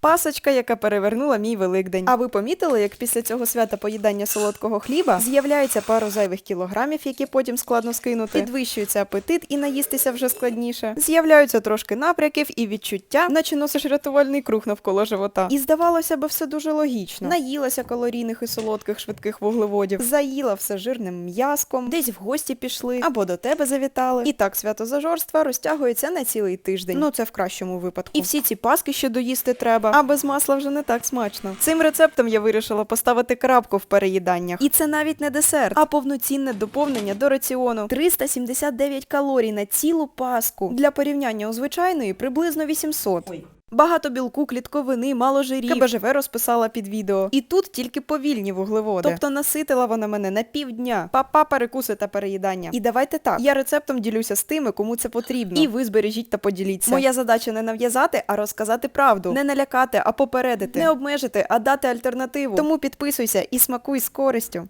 Пасочка, яка перевернула мій великдень. А ви помітили, як після цього свята поїдання солодкого хліба з'являється пару зайвих кілограмів, які потім складно скинути, підвищується апетит і наїстися вже складніше. З'являються трошки напряків і відчуття, наче носиш рятувальний круг навколо живота. І здавалося би, все дуже логічно. Наїлася калорійних і солодких швидких вуглеводів, заїла все жирним м'язком, десь в гості пішли або до тебе завітали. І так свято зажорства розтягується на цілий тиждень. Ну це в кращому випадку. І всі ці паски ще доїсти треба, а без масла вже не так смачно. Цим рецептом я вирішила поставити крапку в переїданнях. І це навіть не десерт, а повноцінне доповнення до раціону. 379 калорій на цілу паску. Для порівняння у звичайної приблизно 800. Багато білку, клітковини, мало жирів. КБЖВ розписала під відео. І тут тільки повільні вуглеводи. Тобто наситила вона мене на півдня. Папа, перекуси та переїдання. І давайте так. Я рецептом ділюся з тими, кому це потрібно. І ви збережіть та поділіться. Моя задача не нав'язати, а розказати правду. Не налякати, а попередити. Не обмежити, а дати альтернативу. Тому підписуйся і смакуй з користю.